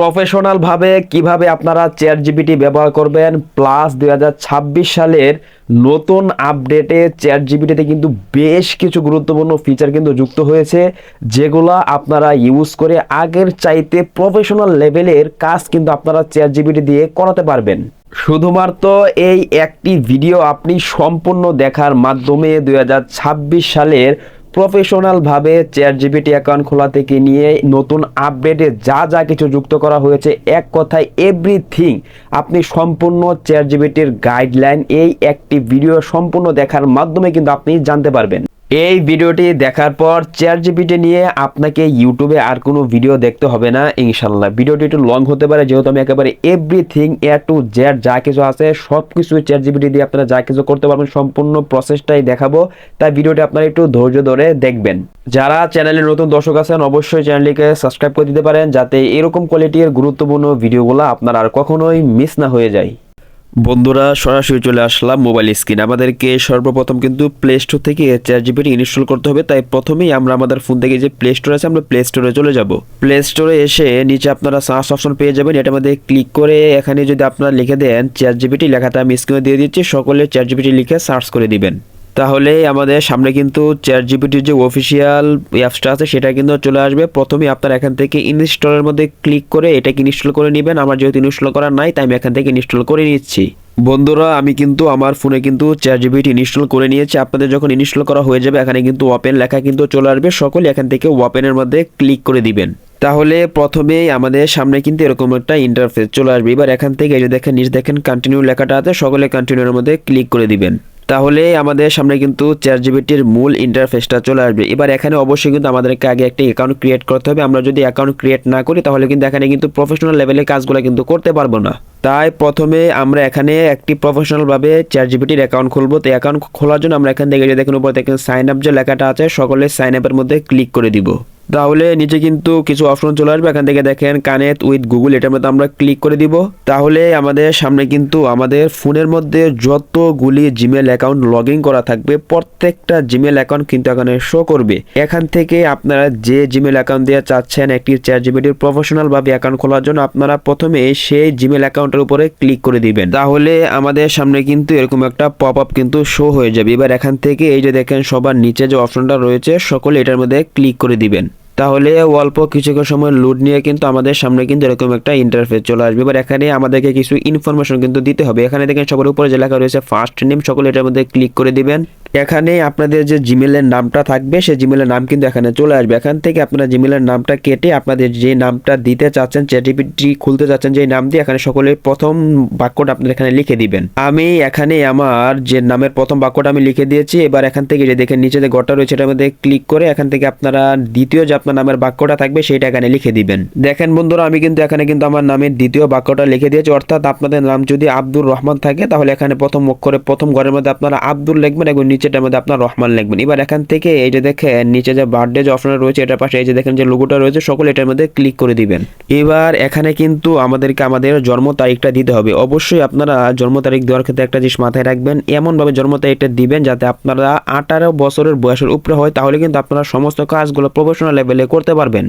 প্রফেশনালভাবে কীভাবে আপনারা chat GPT ব্যবহার করবেন, প্লাস দু হাজার ছাব্বিশ সালের নতুন আপডেটে চ্যাট জিপিটিতে কিন্তু বেশ কিছু গুরুত্বপূর্ণ ফিচার কিন্তু যুক্ত হয়েছে, যেগুলো আপনারা ইউজ করে আগের চাইতে প্রফেশনাল লেভেলের কাজ কিন্তু আপনারা চ্যাট জিপিটি দিয়ে করাতে পারবেন। শুধুমাত্র এই একটি ভিডিও আপনি সম্পূর্ণ দেখার মাধ্যমে দুই হাজার ছাব্বিশ সালের প্রফেশনালভাবে চ্যাট জিবিটি অ্যাকাউন্ট খোলা থেকে নিয়ে নতুন আপডেটে যা যা কিছু যুক্ত করা হয়েছে, এক কথায় এভরিথিং আপনি সম্পূর্ণ চ্যাট জিবিটির গাইডলাইন এই একটি ভিডিও সম্পূর্ণ দেখার মাধ্যমে কিন্তু আপনি জানতে পারবেন। এই ভিডিওটি দেখার পর চ্যাট জিপিটি নিয়ে আপনাকে ইউটিউবে আর কোনো ভিডিও দেখতে হবে না ইনশাল্লাহ ভিডিওটি একটু লং হতে পারে, যেহেতু আমি একেবারে এভরিথিং এ টু জেড যা কিছু আছে সব কিছু চ্যাট জিপিটি দিয়ে আপনারা যা কিছু করতে পারবেন, সম্পূর্ণ প্রসেসটাই দেখাবো। তাই ভিডিওটি আপনারা একটু ধৈর্য ধরে দেখবেন। যারা চ্যানেলে নতুন দর্শক আছেন, অবশ্যই চ্যানেলটিকে সাবস্ক্রাইব করে দিতে পারেন, যাতে এরকম কোয়ালিটির গুরুত্বপূর্ণ ভিডিওগুলো আপনার আর কখনোই মিস না হয়ে যায়। বন্ধুরা, সরাসরি চলে আসলাম মোবাইল স্ক্রিন আমাদেরকে সর্বপ্রথম কিন্তু প্লে স্টোর থেকে চ্যাট জিপিটি ইনস্টল করতে হবে। তাই প্রথমেই আমরা আমাদের ফোন থেকে যে প্লে স্টোর আছে, আমরা প্লে স্টোরে চলে যাব। প্লে স্টোরে এসে নিচে আপনারা সার্চ অপশন পেয়ে যাবেন। এটার মধ্যে ক্লিক করে এখানে যদি আপনারা লিখে দেন চ্যাট জিপিটি লেখাটা আমি স্ক্রিনে দিয়ে দিচ্ছি। সকলে চ্যাট জিপিটি লিখে সার্চ করে দিবেন। তাহলে আমাদের সামনে কিন্তু চ্যাট জিপিটির যে অফিসিয়াল অ্যাপসটা আছে, সেটা কিন্তু চলে আসবে। প্রথমে আপনার এখান থেকে ইনস্টলের মধ্যে ক্লিক করে এটাকে ইনস্টল করে নেবেন। আমার যেহেতু ইনস্টল করা নাই, তাই আমি এখান থেকে ইনস্টল করে নিচ্ছি। বন্ধুরা, আমি কিন্তু আমার ফোনে কিন্তু চ্যাট জিপিটি ইনস্টল করে নিয়েছি। আপনাদের যখন ইনস্টল করা হয়ে যাবে, এখানে কিন্তু ওপেন লেখা কিন্তু চলে আসবে। সকলে এখান থেকে ওপেনের মধ্যে ক্লিক করে দিবেন। তাহলে প্রথমেই আমাদের সামনে কিন্তু এরকম একটা ইন্টারফেস চলে আসবে। এবার এখান থেকে এই যে দেখেন, নিচ দেখেন কন্টিনিউ লেখাটা আছে। সকলে কন্টিনিউর মধ্যে ক্লিক করে দিবেন। তাহলে আমাদের সামনে কিন্তু চ্যাট জিবিটির মূল ইন্টারফেসটা চলে আসবে। এবার এখানে অবশ্যই কিন্তু আমাদেরকে আগে একটি অ্যাকাউন্ট ক্রিয়েট করতে হবে। আমরা যদি অ্যাকাউন্ট ক্রিয়েট না করি, তাহলে কিন্তু এখানে কিন্তু প্রফেশনাল লেভেলের কাজগুলো কিন্তু করতে পারব না। তাই প্রথমে আমরা এখানে একটি প্রফেশনালভাবে চ্যাট জিবিটির অ্যাকাউন্ট খুলবো। তো অ্যাকাউন্ট খোলার জন্য আমরা এখান থেকে দেখেন, উপর দেখেন সাইন আপ যে লেখাটা আছে, সকলে সাইন আপের মধ্যে ক্লিক করে দিব। তাহলে নিচে কিন্তু কিছু অপশন চলে আসবে। এখান থেকে দেখেন কানেক্ট উইথ গুগল এটার মধ্যে আমরা ক্লিক করে দিব। তাহলে আমাদের সামনে কিন্তু আমাদের ফোনের মধ্যে যতগুলি জিমেল অ্যাকাউন্ট লগ করা থাকবে, প্রত্যেকটা জিমেল অ্যাকাউন্ট কিন্তু এখানে শো করবে। এখান থেকে আপনারা যে জিমেল অ্যাকাউন্ট দিয়ে চাচ্ছেন, একটি চ্যাট জিবিটির প্রফেশনাল ভাবে অ্যাকাউন্ট খোলার জন্য আপনারা প্রথমে সেই জিমেল অ্যাকাউন্টের উপরে ক্লিক করে দিবেন। তাহলে আমাদের সামনে কিন্তু এরকম একটা পপ আপ কিন্তু শো হয়ে যাবে। এবার এখান থেকে এই যে দেখেন সবার নিচে যে অপশনটা রয়েছে, সকলে এটার মধ্যে ক্লিক করে দিবেন। তাহলে অল্প কিছুক্ষণ সময় লোড নিয়ে কিন্তু আমাদের সামনে কিন্তু এরকম একটা ইন্টারফেস চলে আসবে। এবার এখানে আমাদেরকে কিছু ইনফরমেশন কিন্তু দিতে হবে। এখানে দেখেন সবার উপরে যে লেখা রয়েছে ফার্স্ট নেম সকলে এটার মধ্যে ক্লিক করে দিবেন। এখানে আপনাদের যে জিমেলের নামটা থাকবে, সেই জিমেলের নাম কিন্তু এখানে চলে আসবে। এখান থেকে আপনারা জিমেলের নামটা কেটে আপনাদের যে নামটা দিতে চাচ্ছেন চ্যাটিপিটি খুলতে চাচ্ছেন যে নাম দিয়ে, এখানে সকলে প্রথম বাক্যটা আপনারা এখানে লিখে দিবেন। আমি এখানে আমার যে নামের প্রথম বাক্যটা আমি লিখে দিয়েছি, এবার এখান থেকে যে দেখেন নিচে যে গড়টা রয়েছে এটার মধ্যে ক্লিক করে এখান থেকে আপনারা দ্বিতীয় যে আপনার নামের বাক্যটা থাকবে, সেটা এখানে লিখে দিবেন। দেখেন বন্ধুরা, আমি কিন্তু এখানে কিন্তু আমার নামের দ্বিতীয় বাক্যটা লিখে দিয়েছি, অর্থাৎ আপনাদের নাম যদি আব্দুর রহমান থাকে, তাহলে এখানে প্রথম অক্ষরে প্রথম ঘরের মধ্যে আপনারা আব্দুল লিখবেন এবং নিচেটার মধ্যে আপনার রহমান লিখবেন। এবার এখান থেকে এই যে দেখেন, নিচে যে বার্থডে যে অপশন রয়েছে, এটার পাশে এই যে দেখেন যে লোগোটা রয়েছে, সকলে এটার মধ্যে ক্লিক করে দিবেন। এবার এখানে কিন্তু আমাদেরকে আমাদের জন্ম তারিখটা দিতে হবে। অবশ্যই আপনারা জন্ম তারিখ দেওয়ার ক্ষেত্রে একটা জিনিস মাথায় রাখবেন, এমনভাবে জন্ম তারিখটা দিবেন যাতে আপনারা আঠারো বছরের বয়সের উপরে হয়, তাহলে কিন্তু আপনারা সমস্ত কাজগুলো প্রফেশনাল লেভেলে করতে পারবেন।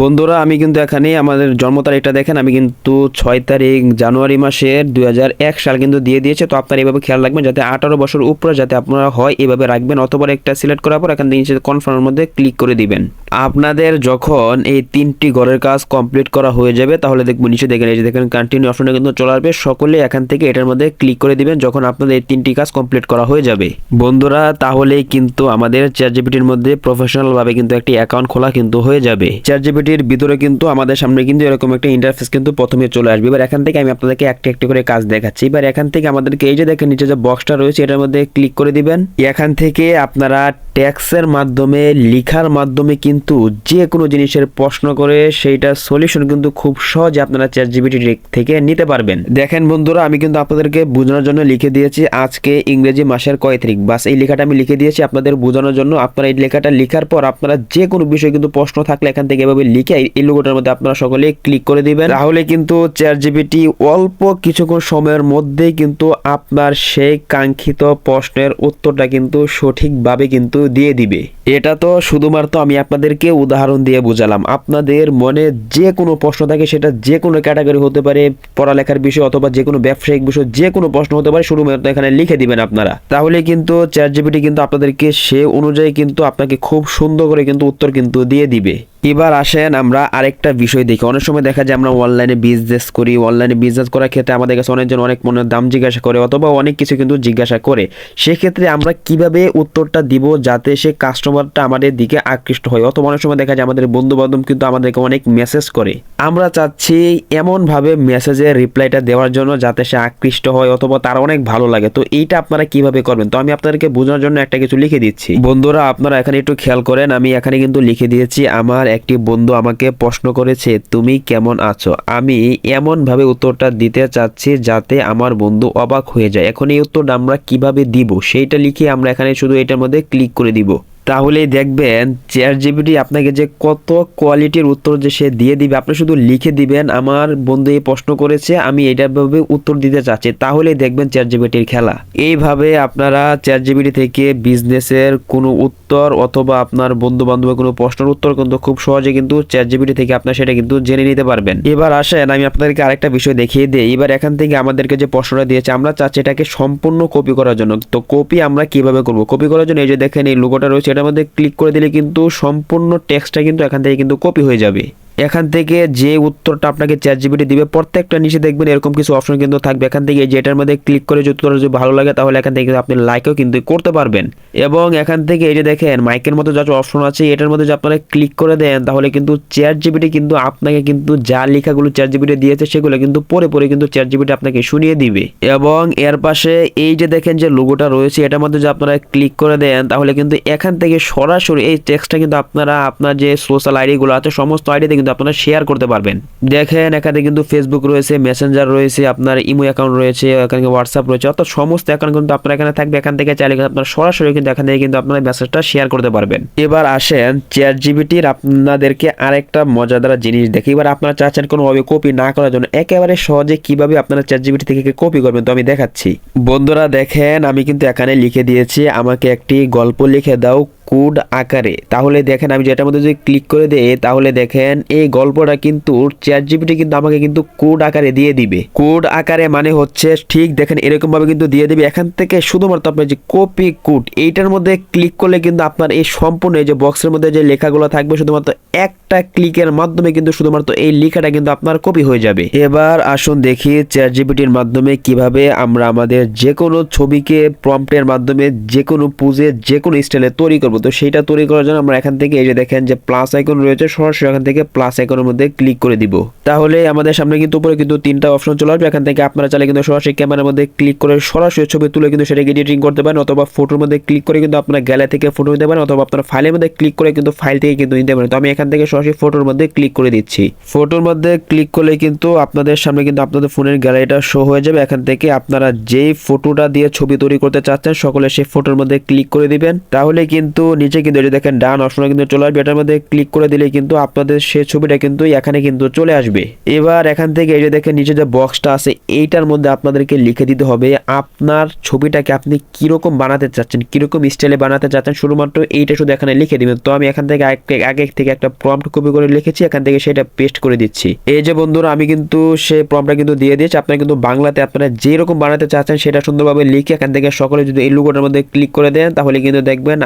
বন্ধুরা, আমি কিন্তু এখানে আমাদের জন্ম তারিখটা দেখেন। আমি কিন্তু ছয় তারিখ জানুয়ারি মাসের দুই হাজার এক সাল কিন্তু দিয়ে দিয়েছে। তো আপনারা এইভাবে খেয়াল রাখবেন যাতে আঠারো বছর উপরে যাতে আপনারা হয় এভাবে রাখবেন অথবা একটা সিলেক্ট করার পর এখান থেকে কনফার্মের মধ্যে ক্লিক করে দিবেন। আপনাদের যখন এই তিনটি ঘরের কাজ কমপ্লিট করা হয়ে যাবে, তাহলে দেখব নিচে দেখেন, এই যে দেখেন কন্টিনিউ অপশনটা কিন্তু চলে আসবে। সকলে এখান থেকে এটার মধ্যে ক্লিক করে দিবেন যখন আপনাদের এই তিনটি কাজ কমপ্লিট করা হয়ে যাবে। বন্ধুরা, তাহলেই কিন্তু আমাদের চ্যাট জিপিটির মধ্যে প্রফেশনাল ভাবে কিন্তু একটি অ্যাকাউন্ট খোলা কিন্তু হয়ে যাবে। চ্যাট জিপিটির ভিতরে কিন্তু আমাদের সামনে কিন্তু এরকম একটা ইন্টারফেস কিন্তু প্রথমে চলে আসবে। এবার এখান থেকে আমি আপনাদেরকে একটি একটি করে কাজ দেখাচ্ছি। এবার এখান থেকে আমাদেরকে এই যে দেখেন নিচে যে বক্সটা রয়েছে, এটার মধ্যে ক্লিক করে দিবেন। এখান থেকে আপনারা ট্যাক্সের মাধ্যমে, লিখার মাধ্যমে কিন্তু যে কোনো জিনিসের প্রশ্ন করে সেইটা সলিউশন কিন্তু খুব সহজে আপনারা চ্যাট জিবিটি থেকে নিতে পারবেন। দেখেন বন্ধুরা, আমি কিন্তু আপনাদেরকে বোঝানোর জন্য লিখে দিয়েছি, আজকে ইংরেজি মাসের কয় তারিখ? বাস, এই লেখাটা আমি লিখে দিয়েছি, আপনাদের বোঝানোর জন্য। আপনারা এই লেখাটা লেখার পর আপনারা যে কোনো বিষয়ে কিন্তু প্রশ্ন থাকলে এখান থেকে এভাবে লিখে এই লোগোটার মধ্যে আপনারা সকলে ক্লিক করে দিবেন। তাহলে কিন্তু চ্যাট জিপিটি অল্প কিছুক্ষণ সময়ের মধ্যেই কিন্তু আপনার সেই কাঙ্ক্ষিত প্রশ্নের উত্তরটা কিন্তু সঠিকভাবে কিন্তু দিয়ে দিবে। এটা তো শুধুমাত্র আমি আপনাদেরকে উদাহরণ দিয়ে বোঝালাম। আপনাদের মনে যে কোনো প্রশ্ন থাকে সেটা যে কোনো ক্যাটাগরি হতে পারে, পড়ালেখার বিষয় অথবা যে কোনো ব্যবসায়িক বিষয় যে কোনো প্রশ্ন হতে পারে, শুধুমাত্র এখানে লিখে দিবেন আপনারা। তাহলে কিন্তু চ্যাট জিপিটি কিন্তু আপনাদেরকে সে অনুযায়ী কিন্তু আপনাকে খুব সুন্দর করে কিন্তু উত্তর কিন্তু দিয়ে দিবে। এবার আসেন আমরা আরেকটা বিষয় দেখি। অনেক সময় দেখা যায় আমরা অনলাইনে বিজনেস করি অনলাইনে বিজনেস করার ক্ষেত্রে আমাদের কাছে অনেকজন অনেক মনে দাম জিজ্ঞাসা করে অথবা অনেক কিছু কিন্তু জিজ্ঞাসা করে। সেক্ষেত্রে আমরা কীভাবে উত্তরটা দিব যাতে সে কাস্টমারটা আমাদের দিকে আকৃষ্ট হয়? অথবা অনেক সময় দেখা যায় আমাদের বন্ধু বান্ধব কিন্তু আমাদেরকে অনেক মেসেজ করে। আমরা চাচ্ছি এমনভাবে মেসেজের রিপ্লাইটা দেওয়ার জন্য যাতে সে আকৃষ্ট হয় অথবা তার অনেক ভালো লাগে। তো এইটা আপনারা কীভাবে করবেন? তো আমি আপনাদেরকে বোঝানোর জন্য একটা কিছু লিখে দিচ্ছি। বন্ধুরা, আপনারা এখানে একটু খেয়াল করেন, আমি এখানে কিন্তু লিখে দিয়েছি, আমার একটি বন্ধু আমাকে প্রশ্ন করেছে, তুমি কেমন আছো? আমি এমন ভাবে উত্তরটা দিতে চাচ্ছি যাতে আমার বন্ধু অবাক হয়ে যায়। এখন এই উত্তরটা আমরা কীভাবে দিব, সেইটা লিখে আমরা এখানে শুধু এটার মধ্যে ক্লিক করে দিব। তাহলেই দেখবেন চেয়ার জিবিটি আপনাকে যে কত কোয়ালিটির উত্তর যে সে দিয়ে দিবে, আপনি শুধু লিখে দিবেন, আমার বন্ধু এই প্রশ্ন করেছে, আমি এইটার ভাবে উত্তর দিতে চাচ্ছি। তাহলেই দেখবেন চেয়ার জিবিটির খেলা। এইভাবে আপনারা চেয়ার জিবিটি থেকে বিজনেসের কোনো উত্তর অথবা আপনার বন্ধু বান্ধবের কোনো প্রশ্নের উত্তর কিন্তু খুব সহজে কিন্তু চেয়ার জিবিটি থেকে আপনার সেটা কিন্তু জেনে নিতে পারবেন। এবার আসেন, আমি আপনাদেরকে আরেকটা বিষয় দেখিয়ে দিই। এবার এখান থেকে আমাদেরকে যে প্রশ্নটা দিয়েছে, আমরা চাচ্ছি এটাকে সম্পূর্ণ কপি করার জন্য। তো কপি আমরা কীভাবে করব? কপি করার জন্য এই যে দেখেন, এই লোগোটা রয়েছে এটার মধ্যে ক্লিক করে দিলে কিন্তু সম্পূর্ণ টেক্সটটা কিন্তু এখান থেকে কিন্তু কপি হয়ে যাবে। এখান থেকে যে উত্তরটা আপনাকে চ্যাট জিবিটি দিবে, প্রত্যেকটা নিচে দেখবেন এরকম কিছু অপশন কিন্তু থাকবে। এখান থেকে যেটার মধ্যে ক্লিক করে যদি যদি ভালো লাগে, তাহলে এখান থেকে আপনি লাইকও কিন্তু করতে পারবেন। এবং এখান থেকে এই যে দেখেন মাইকের মতো যা অপশন আছে, এটার মধ্যে যদি আপনারা ক্লিক করে দেন, তাহলে কিন্তু চ্যাট জিবিটি কিন্তু আপনাকে কিন্তু যা লেখাগুলো চ্যাট জিবিটি দিয়েছে, সেগুলো কিন্তু পরে পরে কিন্তু চ্যাট জিবিটি আপনাকে শুনিয়ে দিবে। এবং এর পাশে এই যে দেখেন যে লোগোটা রয়েছে, এটার মধ্যে যদি আপনারা ক্লিক করে দেন, তাহলে কিন্তু এখান থেকে সরাসরি এই টেক্সটটা কিন্তু আপনারা, আপনার যে সোশ্যাল আইডিগুলো আছে, সমস্ত আইডিতে কিন্তু আপনারা শেয়ার করতে পারবেন। দেখেন, এখানে কিন্তু ফেসবুক রয়েছে মেসেঞ্জার রয়েছে, আপনার ইমো অ্যাকাউন্ট রয়েছে, এখানে হোয়াটসঅ্যাপ রয়েছে, অর্থাৎ সমস্ত অ্যাকাউন্ট কিন্তু আপনার এখানে থাকবে। এখান থেকে চাইলে আপনারা সরাসরি কিন্তু এখান থেকে কিন্তু আপনার মেসেজটা শেয়ার করতে পারবেন। এবার আসেন চ্যাট জিবিটির আপনাদেরকে আরেকটা মজাদার জিনিস দেখি। এবার আপনারা চাচ্ছেন কোনোভাবে কপি না করার জন্য, একেবারে সহজে কীভাবে আপনারা চ্যাট জিবিটি থেকে কপি করবেন তো আমি দেখাচ্ছি। বন্ধুরা দেখেন, আমি কিন্তু এখানে লিখে দিয়েছি, আমাকে একটি গল্প লিখে দাও কোড আকারে। তাহলে দেখেন আমি যেটার মধ্যে যদি ক্লিক করে দিই, তাহলে দেখেন এই গল্পটা কিন্তু চ্যাট জিপিটি কিন্তু আমাকে কিন্তু কোড আকারে দিয়ে দিবে। কোড আকারে মানে হচ্ছে ঠিক দেখেন এরকম ভাবে কিন্তু দিয়ে দিবে। এখান থেকে শুধুমাত্র আপনার যে কপি কোড এইটার মধ্যে ক্লিক করলে কিন্তু আপনার এই সম্পূর্ণ যে বক্সের মধ্যে যে লেখাগুলো থাকবে, শুধুমাত্র একটা ক্লিকের মাধ্যমে কিন্তু শুধুমাত্র এই লেখাটা কিন্তু আপনার কপি হয়ে যাবে। এবার আসুন দেখি চ্যাট জিপিটির মাধ্যমে কীভাবে আমরা আমাদের যে কোনো ছবিকে প্রম্পটের মাধ্যমে যে কোনো পুজে যে কোনো স্টাইলে তৈরি করব। তো সেইটা তৈরি করার জন্য আমরা এখান থেকে এই যে দেখেন যে প্লাস আইকন রয়েছে, সরাসরি এখান থেকে প্লাস আইকনের মধ্যে ক্লিক করে দিব। তাহলে আমাদের সামনে কিন্তু উপরে কিন্তু তিনটা অপশন চলে আসবে। এখান থেকে আপনারা চাইলে কিন্তু সরাসরি ক্যামেরার মধ্যে ক্লিক করে সরাসরি ছবি তুলে কিন্তু সেটাকে এডিটিং করতে পারেন অথবা ফটোর মধ্যে ক্লিক করে কিন্তু আপনার গ্যালারি থেকে ফটো নিতে পারেন অথবা আপনার ফাইলের মধ্যে ক্লিক করে কিন্তু ফাইল থেকে কিন্তু নিতে পারেন। তো আমি এখান থেকে সরাসরি ফটোর মধ্যে ক্লিক করে দিচ্ছি। ফটোর মধ্যে ক্লিক করলে কিন্তু আপনাদের সামনে কিন্তু আপনাদের ফোনের গ্যালারিটা শো হয়ে যাবে। এখান থেকে আপনারা যেই ফটোটা দিয়ে ছবি তৈরি করতে চাচ্ছেন, সকলে সেই ফটোর মধ্যে ক্লিক করে দিবেন। তাহলে কিন্তু নিচে কিন্তু যে দেখেন ডান অপশন কিন্তু চলে আসবে। এটার মধ্যে ক্লিক করে দিলে কিন্তু আপনাদের সে ছবিটা কিন্তু এখানে কিন্তু চলে আসবে। এবার এখান থেকে এই যে দেখেন নিচে যে বক্সটা আছে, এইটার মধ্যে আপনাদেরকে লিখে দিতে হবে আপনার ছবিটাকে আপনি কীরকম বানাতে চাচ্ছেন, কীরকম স্টাইলে বানাতে চাচ্ছেন। শুধুমাত্র এইটা শুধু এখানে লিখে দিবেন। তো আমি এখান থেকে আগে থেকে একটা প্রম্পট কপি করে লিখেছি, এখান থেকে সেটা পেস্ট করে দিচ্ছি। এই যে বন্ধুরা, আমি কিন্তু সে প্রম্পটটা কিন্তু দিয়ে দিয়েছি। আপনারা কিন্তু বাংলাতে আপনারা যেরকম বানাতে চাচ্ছেন সেটা সুন্দরভাবে লিখে এখান থেকে সকলে যদি এই লুগোটার মধ্যে ক্লিক করে দেন, তাহলে কিন্তু দেখবেন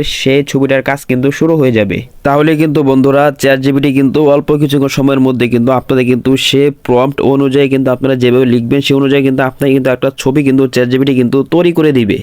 আমাদের সেই ছবিটার কাজ কিন্তু শুরু হয়ে যাবে। তাহলে কিন্তু বন্ধুরা চ্যাট জিবিটি কিন্তু অল্প কিছুক্ষণ সময়ের মধ্যে কিন্তু আপনাদের কিন্তু সে প্রম্পট অনুযায়ী কিন্তু আপনারা যেভাবে লিখবেন সেই অনুযায়ী কিন্তু আপনাকে কিন্তু একটা ছবি কিন্তু চ্যাট জিবিটি কিন্তু তৈরি করে দিবে।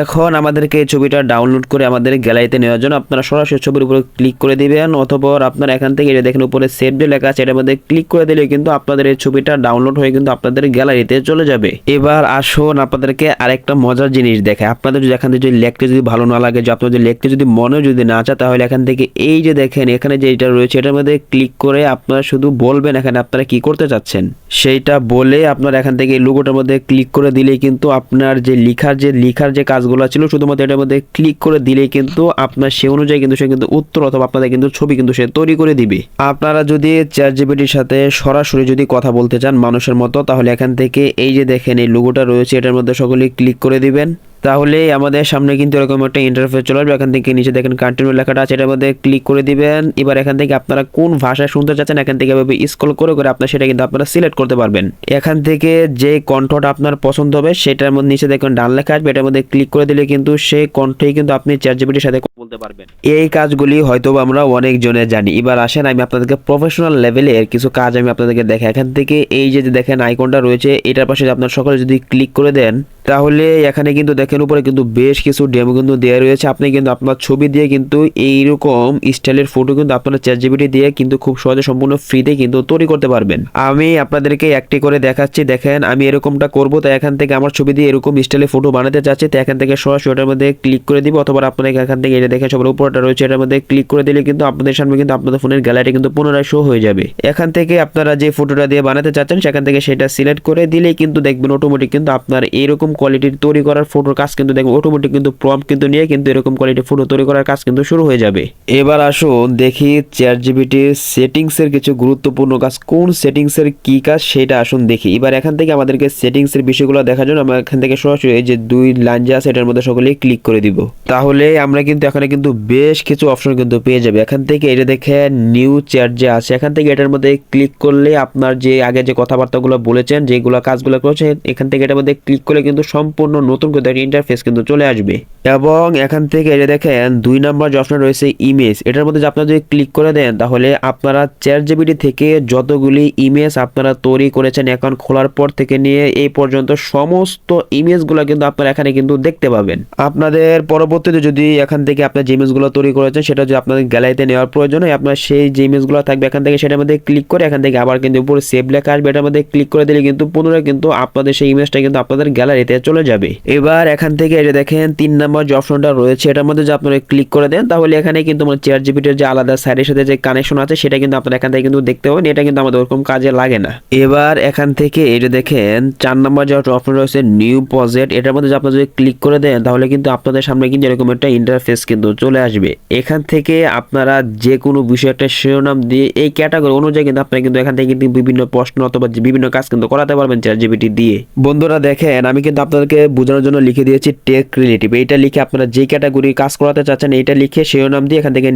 এখন আমাদেরকে এই ছবিটা ডাউনলোড করে আমাদের গ্যালারিতে নেওয়ার জন্য আপনারা সরাসরি ছবির উপরে ক্লিক করে দিবেন অথবা আপনারা এখান থেকে এটা দেখেন উপরে সেভ যে লেখা আছে, এটার মধ্যে ক্লিক করে দিলে কিন্তু আপনাদের এই ছবিটা ডাউনলোড হয়ে কিন্তু আপনাদের গ্যালারিতে চলে যাবে। এবার আসুন আপনাদেরকে আরেকটা মজার জিনিস দেখে আপনাদের যদি এখান থেকে যদি লেখতে যদি ভালো না লাগে যে আপনাদের লেখতে যদি মনে যদি না চায়, তাহলে এখান থেকে এই যে দেখেন, এখানে যে এটা রয়েছে, এটার মধ্যে ক্লিক করে আপনারা শুধু বলবেন এখানে আপনারা কি করতে চাচ্ছেন। সেইটা বলে আপনার এখান থেকে লোগোটার মধ্যে ক্লিক করে দিলেই কিন্তু আপনার যে লিখার যে লিখার যে কাজ কাজগুলো ছিল, শুধুমাত্র এটার মধ্যে ক্লিক করে দিলে কিন্তু আপনার সে অনুযায়ী কিন্তু সে কিন্তু উত্তর অথবা আপনাদের কিন্তু ছবি কিন্তু সে তৈরি করে দিবে। আপনারা যদি চ্যাট জিপিটির সাথে সরাসরি যদি কথা বলতে চান মানুষের মতো, তাহলে এখান থেকে এই যে দেখেন এই লোগোটা রয়েছে, এটার মধ্যে সকলে ক্লিক করে দিবেন। তাহলে আমাদের সামনে কিন্তু এরকম একটা ইন্টারফেস চলে আসবে। এখান থেকে নিচে দেখেন কন্টিনিউ লেখাটা আছে, এটার মধ্যে ক্লিক করে দিবেন। এবার এখান থেকে আপনারা কোন ভাষায় শুনতে চাচ্ছেন, এখান থেকে এভাবে স্ক্রল করে করে আপনার সেটা কিন্তু আপনারা সিলেক্ট করতে পারবেন। এখান থেকে যে কণ্ঠটা আপনার পছন্দ হবে, সেটার মধ্যে নিচে দেখুন ডান লেখা আসবে, এটার মধ্যে ক্লিক করে দিলে কিন্তু সেই কণ্ঠেই কিন্তু আপনি চ্যাট জিপিটির সাথে বলতে পারবেন। এই কাজগুলি হয়তো আমরা অনেক জনে জানি। এবার আসেন, আমি আপনাদেরকে প্রফেশনাল লেভেলের কিছু কাজ আমি আপনাদেরকে দেখাই। এখান থেকে এই যে দেখেন আইকনটা রয়েছে, এটার পাশে আপনার সকলে যদি ক্লিক করে দেন তাহলে এখানে কিন্তু দেখেন উপরে কিন্তু বেশ কিছু ডেমো কিন্তু দেওয়া রয়েছে। আপনি কিন্তু আপনার ছবি দিয়ে কিন্তু এইরকম স্টাইলের ফটো কিন্তু আপনারা চ্যাট জিপিটি দিয়ে কিন্তু খুব সহজে সম্পূর্ণ ফ্রিতে কিন্তু তৈরি করতে পারবেন। আমি আপনাদেরকে একটি করে দেখাচ্ছি, দেখেন আমি এরকমটা করব তাই এখান থেকে আমার ছবি দিয়ে এরকম স্টাইলের ফটো বানাতে চাচ্ছি, তো এখান থেকে সরাসরি ওটার মধ্যে ক্লিক করে দিব, অথবা আপনাকে এখান থেকে এটা দেখে সবার উপরটা রয়েছে, এটার মধ্যে ক্লিক করে দিলে কিন্তু আপনাদের সামনে কিন্তু আপনাদের ফোনের গ্যালারি কিন্তু পুনরায় শো হয়ে যাবে। এখান থেকে আপনারা যে ফটোটা দিয়ে বানাতে চাচ্ছেন, সেখান থেকে সেটা সিলেক্ট করে দিলেই কিন্তু দেখবেন অটোমেটিক কিন্তু আপনার এরকম কোয়ালিটির তৈরি করার ফটোর কাজ কিন্তু দেখবেন অটোমেটিক কিন্তু প্রম্পট কিন্তু নিয়ে কিন্তু এরকম কোয়ালিটির ফটো তৈরি করার কাজ কিন্তু শুরু হয়ে যাবে। এবার আসুন দেখি চ্যাট জিবিটির সেটিংসের কিছু গুরুত্বপূর্ণ কাজ, কোন সেটিংসের কি কাজ সেটা আসুন দেখি। এবার এখান থেকে আমাদেরকে সেটিংসের বিষয়গুলো দেখার জন্য আমরা এখান থেকে সরাসরি এই যে দুই লাইন যা আছে, এটার মধ্যে সকলেই ক্লিক করে দিব। তাহলে আমরা কিন্তু এখানে কিন্তু বেশ কিছু অপশন কিন্তু পেয়ে যাবে। এখান থেকে এটা দেখে নিউ চ্যাট যে আছে, এখান থেকে এটার মধ্যে ক্লিক করলে আপনার যে আগে যে কথাবার্তাগুলো বলেছেন, যেগুলো কাজগুলো করেছেন, এখান থেকে এটার মধ্যে ক্লিক করলে কিন্তু সম্পূর্ণ নতুন করে একটা ইন্টারফেস কিন্তু চলে আসবে। এবং এখান থেকে এটা দেখেন, দুই নাম্বার যে অপশন রয়েছে ইমেজ এটার মধ্যে আপনারা যদি ক্লিক করে দেন, তাহলে আপনারা চ্যাট জিবিটি থেকে যতগুলি ইমেজ আপনারা তৈরি করেছেন অ্যাকাউন্ট খোলার পর থেকে নিয়ে এই পর্যন্ত সমস্ত ইমেজগুলো কিন্তু আপনারা এখানে কিন্তু দেখতে পাবেন। আপনাদের পরবর্তীতে যদি এখান থেকে আপনার যে ইমেজগুলো তৈরি করেছেন, সেটা যদি আপনাদের গ্যালারিতে নেওয়ার প্রয়োজন হয়, আপনার সেই যে ইমেজগুলো থাকবে এখান থেকে সেটার মধ্যে ক্লিক করে এখান থেকে আবার কিন্তু উপরে সেভ লেখা আসবে। এটার মধ্যে ক্লিক করে দিলে কিন্তু পুনরায় কিন্তু আপনাদের সেই ইমেজটা কিন্তু আপনাদের গ্যালারিতে চলে যাবে। এবার এখান থেকে যে দেখেন, তিন নাম্বার যে অপশনটা রয়েছে, এটার মধ্যে যে আপনারা ক্লিক করে দেন, তাহলে এখানে কিন্তু মানে চেয়ার জিবিটের যে আলাদা সাইডের সাথে যে কানেকশন আছে, সেটা কিন্তু আপনারা এখান থেকে কিন্তু দেখতে পাবেন। এটা কিন্তু আমাদের ওরকম কাজে লাগে না। এবার এখান থেকে যে দেখেন, চার নাম্বার যে অপশন রয়েছে নিউ প্রজেক্ট এটার মধ্যে যে আপনারা যদি ক্লিক করে দেন, তাহলে কিন্তু আপনাদের সামনে কিন্তু এরকম একটা ইন্টারফেস কিন্তু চলে আসবে। এখান থেকে আপনারা যে কোনো বিষয় একটা শিরোনাম দিয়ে, এই ক্যাটাগরি অনুযায়ী কিন্তু আপনারা কিন্তু এখান থেকে কিন্তু বিভিন্ন প্রশ্ন অথবা বিভিন্ন কাজ কিন্তু করাতে পারবেন চ্যাট জিবিটি দিয়ে। বন্ধুরা দেখেন, আমি কিন্তু আপনাদেরকে বোঝানোর জন্য লিখে দিয়েছি টেক রিলেটিভ এইটা লিখে আপনারা যে ক্যাটাগরি কাজ করাতে চাচ্ছেন, এইটা লিখে শিরোনাম দিয়ে এখান থেকে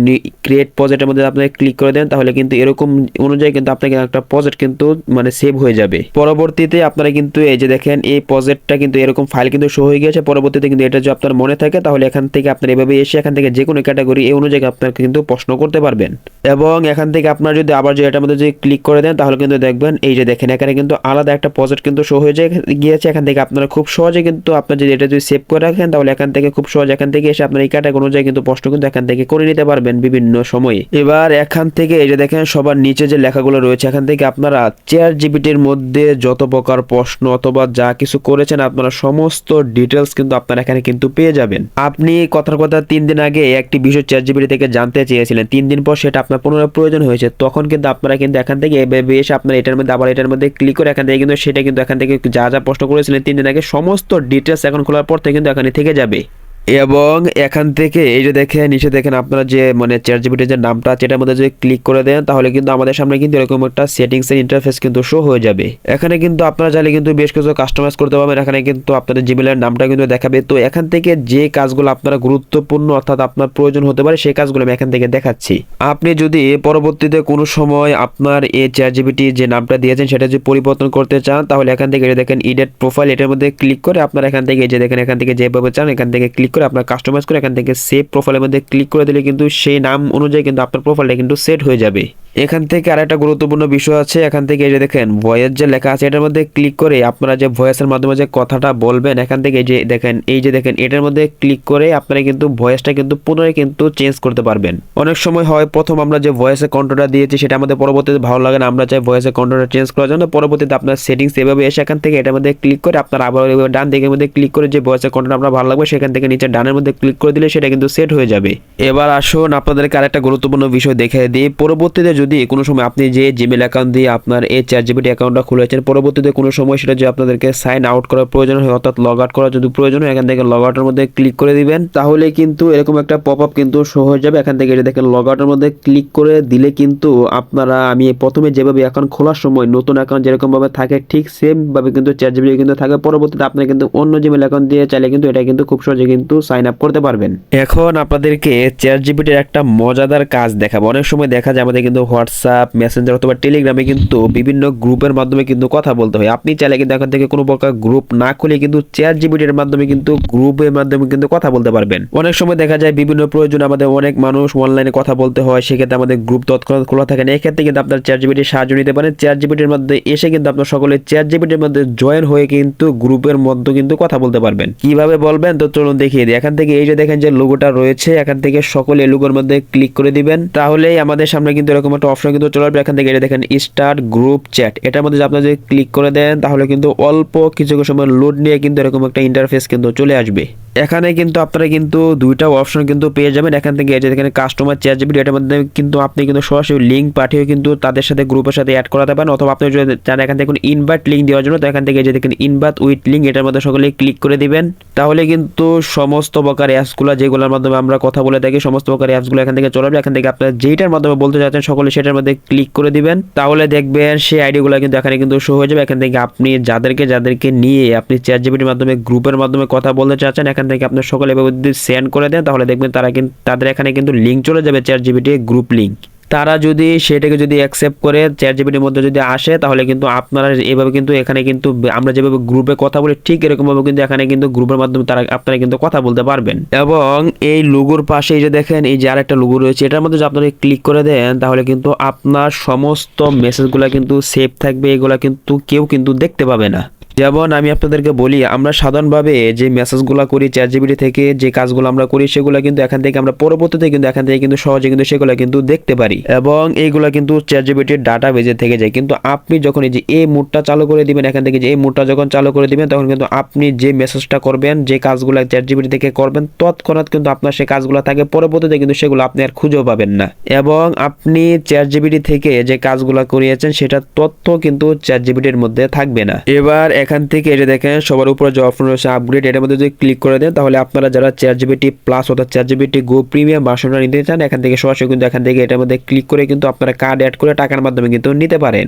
ক্রিয়েট প্রজেক্টের মধ্যে আপনারা ক্লিক করে দেন, তাহলে কিন্তু এরকম অনুযায়ী কিন্তু আপনাকে একটা প্রজেক্ট কিন্তু মানে সেভ হয়ে যাবে। পরবর্তীতে আপনারা কিন্তু এই যে দেখেন, এই প্রজেক্টটা কিন্তু এরকম ফাইল কিন্তু শো হয়ে গেছে পরবর্তীতে কিন্তু এটা যদি আপনার মনে থাকে, তাহলে এখান থেকে আপনার এভাবে এসে এখান থেকে যে কোনো ক্যাটাগরি এই অনুযায়ী আপনার কিন্তু প্রশ্ন করতে পারবেন। এবং এখান থেকে আপনার যদি আবার যে এটার মধ্যে যদি ক্লিক করে দেন, তাহলে কিন্তু দেখবেন, এই যে দেখেন, এখানে কিন্তু আলাদা একটা প্রজেক্ট কিন্তু শো হয়ে যায়, গিয়েছে, এখান থেকে আপনারা খুব সহজে কিন্তু আপনার যদি এটা যদি সেভ করে রাখেন, তাহলে এখান থেকে খুব সহজ এখান থেকে এসে আপনার এই ক্যাটাগরি অনুযায়ী কিন্তু প্রশ্ন কিন্তু এখান থেকে করে নিতে পারবেন বিভিন্ন সময়ে। এবার এখান থেকে এই যে দেখেন, সবার নিচে যে লেখাগুলো রয়েছে, এখান থেকে আপনারা চেয়ার জিবিটির মধ্যে যত প্রকার প্রশ্ন অথবা যা কিছু করেছেন, আপনারা সমস্ত ডিটেলস কিন্তু আপনারা এখানে কিন্তু পেয়ে যাবেন। আপনি কথার কথা তিন দিন আগে একটি বিষয় চেয়ার জিবিটি থেকে জানতে চেয়েছিলেন, তিন দিন পর সেটা আপনার পুনরায় প্রয়োজন হয়েছে, তখন কিন্তু আপনারা কিন্তু এখান থেকে এভাবে এসে আপনার এটার মধ্যে, আবার এটার মধ্যে ক্লিক করে এখান থেকে কিন্তু সেটা কিন্তু এখান থেকে যা যা প্রশ্ন করেছিলেন, তিন দিন আগে সমস্ত ডিটেলস এখন খোলার পর থেকে কিন্তু এখানে থেকে যাবে। এবং এখান থেকে এই যে দেখেন, নিচে দেখেন আপনারা যে মানে চ্যাট জিপিটির যে নামটা এটার মধ্যে যদি ক্লিক করে দেন, তাহলে কিন্তু আমাদের সামনে কিন্তু এরকম একটা সেটিংস এর ইন্টারফেস কিন্তু শো হয়ে যাবে। এখানে কিন্তু আপনারা চাইলে কিন্তু বেশ কিছু কাস্টমাইজ করতে পারবেন। এখানে কিন্তু আপনাদের জিমেলের নামটা কিন্তু দেখাবে। তো এখান থেকে যে কাজগুলো আপনারা গুরুত্বপূর্ণ অর্থাৎ আপনার প্রয়োজন হতে পারে, সেই কাজগুলো আমি এখান থেকে দেখাচ্ছি। আপনি যদি পরবর্তীতে কোনো সময় আপনার এই চ্যাট জিপিটি যে নামটা দিয়েছেন, সেটা যদি পরিবর্তন করতে চান, তাহলে এখান থেকে দেখেন ইডেট প্রোফাইল এটার মধ্যে ক্লিক করে আপনারা এখান থেকে যে দেখেন, এখান থেকে যেভাবে চান, এখান থেকে ক্লিক করে আপনার কাস্টমাইজ করে এখান থেকে সেভ প্রোফাইলের মধ্যে ক্লিক করে দিলে কিন্তু সেই নাম অনুযায়ী কিন্তু আপনার প্রোফাইলটা কিন্তু সেট হয়ে যাবে। এখান থেকে আরেকটা গুরুত্বপূর্ণ বিষয় আছে, এখান থেকে এই যে দেখেন ভয়েস যে লেখা আছে, এটার মধ্যে ক্লিক করে আপনারা যে ভয়েসের মাধ্যমে যে কথাটা বলবেন, এখান থেকে এই যে দেখেন, এই যে দেখেন, এটার মধ্যে ক্লিক করে আপনারা কিন্তু ভয়েসটা কিন্তু পুনরায় কিন্তু চেঞ্জ করতে পারবেন। অনেক সময় হয় প্রথম আমরা যে ভয়েসের কন্ট্রোলটা দিয়েছি, সেটা আমাদের পরবর্তীতে ভালো লাগে না, আমরা চাই ভয়েসের কন্ট্রোলটা চেঞ্জ করার জন্য, পরবর্তীতে আপনার সেটিংস এভাবে এসে এখান থেকে এটার মধ্যে ক্লিক করে আপনার আবার ডান দিকের মধ্যে ক্লিক করে যে ভয়েসের কন্ট্রোল আপনার ভালো লাগবে, সেখান থেকে নিচে ডানের মধ্যে ক্লিক করে দিলে সেটা কিন্তু সেট হয়ে যাবে। এবার আসুন আপনাদেরকে আরেকটা গুরুত্বপূর্ণ বিষয় দেখে দিই, পরবর্তীতে যদি কোনো সময় আপনি যে জিমেল অ্যাকাউন্ট দিয়ে আপনার এই চ্যাট জিপিটি অ্যাকাউন্টটা খুলেছেন পরবর্তীতে কোনো সময় সেটা যে আপনাদেরকে সাইন আউট করার প্রয়োজন হয়, অর্থাৎ লগ আউট করার যদি প্রয়োজন হয়, এখান থেকে লগ আউটের মধ্যে ক্লিক করে দিবেন। তাহলে কিন্তু এরকম একটা পপ আপ কিন্তু শো হয়ে যাবে। এখান থেকে এটা দেখেন লগ আউটের মধ্যে ক্লিক করে দিলে কিন্তু আপনারা, আমি প্রথমে যেভাবে অ্যাকাউন্ট খোলার সময় নতুন অ্যাকাউন্ট যেরকম ভাবে থাকে, ঠিক সেম ভাবে কিন্তু চ্যাট জিপিটি কিন্তু থাকে। পরবর্তীতে আপনি কিন্তু অন্য জিমেল অ্যাকাউন্ট দিয়ে চাইলে কিন্তু এটা কিন্তু খুব সহজে কিন্তু সাইন আপ করতে পারবেন। এখন আপনাদেরকে চ্যাট জিপিটির একটা মজাদার কাজ দেখাবো। অনেক সময় দেখা যায় আমাদের কিন্তু হোয়াটসঅ্যাপ মেসেঞ্জার অথবা টেলিগ্রামে কিন্তু বিভিন্ন গ্রুপের মাধ্যমে কিন্তু কথা বলতে হয়। আপনি চাইলে কিন্তু এখান থেকে কোনো প্রকার গ্রুপ না খুলে কিন্তু চ্যাট জিপিটির মাধ্যমে কিন্তু গ্রুপের মাধ্যমে কিন্তু কথা বলতে পারবেন। অনেক সময় দেখা যায় বিভিন্ন প্রয়োজন আমাদের অনেক মানুষ অনলাইনে কথা বলতে হয়, সেক্ষেত্রে আমাদের গ্রুপ তৎক্ষণাৎ খোলা থাকে না। এক্ষেত্রে কিন্তু আপনার চ্যাট জিপিটির সাহায্য নিতে পারেন। চ্যাট জিপিটির মধ্যে এসে কিন্তু আপনার সকলে চ্যাট জিপিটির মধ্যে জয়েন হয়ে কিন্তু গ্রুপের মধ্যে কিন্তু কথা বলতে পারবেন। কীভাবে বলবেন? তো চলুন দেখিয়ে দিই। এখান থেকে এই যে দেখেন যে লোগোটা রয়েছে, এখান থেকে সকলে লোগোর মধ্যে ক্লিক করে দিবেন। তাহলেই আমাদের সামনে কিন্তু এরকম একটা অপশন কিন্তু চলে আসবে। এখান থেকে এটা দেখেন স্টার্ট গ্রুপ চ্যাট এটার মধ্যে যদি আপনারা যদি ক্লিক করে দেন, তাহলে কিন্তু অল্প কিছু সময় লোড নিয়ে কিন্তু এরকম একটা ইন্টারফেস কিন্তু চলে আসবে। এখানে কিন্তু আপনারা কিন্তু দুইটা অপশন কিন্তু পেয়ে যাবেন। এখান থেকে এই যে এখানে কাস্টমার চ্যাট জিবিটি এটার মধ্যে কিন্তু আপনি কিন্তু সরাসরি লিঙ্ক পাঠিয়ে কিন্তু তাদের সাথে গ্রুপের সাথে অ্যাড করাতে পারেন। অথবা আপনি যদি চান এখান থেকে ইনভাইট লিঙ্ক দেওয়ার জন্য, তো এখান থেকে যে দেখেন ইনভাইট উইথ লিঙ্ক এটার মধ্যে সকলে ক্লিক করে দিবেন। তাহলে কিন্তু সমস্ত প্রকার অ্যাপসগুলো যেগুলোর মাধ্যমে আমরা কথা বলে থাকি, সমস্ত প্রকার অ্যাপসগুলো এখান থেকে চলে আসবে। এখান থেকে আপনারা যেইটার মাধ্যমে বলতে চাচ্ছেন, সকলে সেটার মধ্যে ক্লিক করে দিবেন, তাহলে দেখবেন সেই আইডিগুলো কিন্তু এখানে কিন্তু শো হয়ে যাবে। এখান থেকে আপনি যাদেরকে যাদেরকে নিয়ে আপনি চ্যাট জিপিটির মাধ্যমে গ্রুপের মাধ্যমে কথা বলতে চাচ্ছেন, এখান থেকে আপনার সকলে এভাবে যদি সেন্ড করে দেন, তাহলে দেখবেন তারা কিন্তু তাদের এখানে কিন্তু লিঙ্ক চলে যাবে চ্যাট জিপিটি গ্রুপ লিঙ্ক তারা যদি সেটাকে যদি অ্যাকসেপ্ট করে চ্যাট জিবিটির মধ্যে যদি আসে, তাহলে কিন্তু আপনারা এভাবে কিন্তু এখানে কিন্তু আমরা যেভাবে গ্রুপে কথা বলি, ঠিক এরকমভাবে কিন্তু এখানে কিন্তু গ্রুপের মাধ্যমে তারা, আপনারা কিন্তু কথা বলতে পারবেন। এবং এই লুগোর পাশে এই যে দেখেন, এই যে আরেকটা লুগো রয়েছে, এটার মধ্যে যদি আপনারা ক্লিক করে দেন, তাহলে কিন্তু আপনার সমস্ত মেসেজগুলো কিন্তু সেভ থাকবে, এগুলা কিন্তু কেউ কিন্তু দেখতে পাবে না। যেমন আমি আপনাদেরকে বলি, আমরা সাধারণভাবে যে মেসেজগুলো করি চ্যাট জিবিটি থেকে যে কাজগুলো আমরা করি, সেগুলো কিন্তু এখান থেকে আমরা পরবর্তীতে কিন্তু এখান থেকে কিন্তু সহজে কিন্তু সেগুলো কিন্তু দেখতে পারি এবং এইগুলো কিন্তু চ্যাট জিবিটির ডাটা বেজে থেকে যায়। কিন্তু আপনি যখন এই যে এই মুডটা চালু করে দিবেন, এখান থেকে যে এই মুডটা যখন চালু করে দিবেন, তখন কিন্তু আপনি যে মেসেজটা করবেন, যে কাজগুলো চ্যাট জিবিটি থেকে করবেন, তৎক্ষণাৎ কিন্তু আপনার সেই কাজগুলো থাকে, পরবর্তীতে কিন্তু সেগুলো আপনি আর খুঁজেও পাবেন না। এবং আপনি চ্যাট জিবিটি থেকে যে কাজগুলো করিয়েছেন সেটা তথ্য কিন্তু চ্যাট জিবিটির মধ্যে থাকবে না। এবার এখান থেকে এটা দেখেন, সবার উপরে যে অপশন রয়েছে আপগ্রেড এটার মধ্যে যদি ক্লিক করে দেন, তাহলে আপনারা যারা চ্যাট জিবিটি প্লাস অর্থাৎ চ্যাট জিবিটি গো প্রিমিয়াম ভার্সনটা নিতে চান, এখান থেকে সরাসরি কিন্তু এখান থেকে এটার মধ্যে ক্লিক করে কিন্তু আপনারা কার্ড অ্যাড করে টাকার মাধ্যমে কিন্তু নিতে পারেন।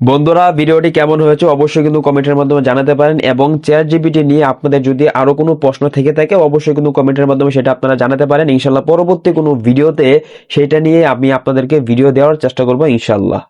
বন্ধুরা, ভিডিওটি কেমন হয়েছে অবশ্যই কিন্তু কমেন্টের মাধ্যমে জানাতে পারেন এবং চ্যাট জিবিটি নিয়ে আপনাদের যদি আরও কোনো প্রশ্ন থেকে থাকে, অবশ্যই কিন্তু কমেন্টের মাধ্যমে সেটা আপনারা জানাতে পারেন। ইনশাল্লাহ পরবর্তী কোনো ভিডিওতে সেটা নিয়ে আমি আপনাদেরকে ভিডিও দেওয়ার চেষ্টা করব ইনশাল্লাহ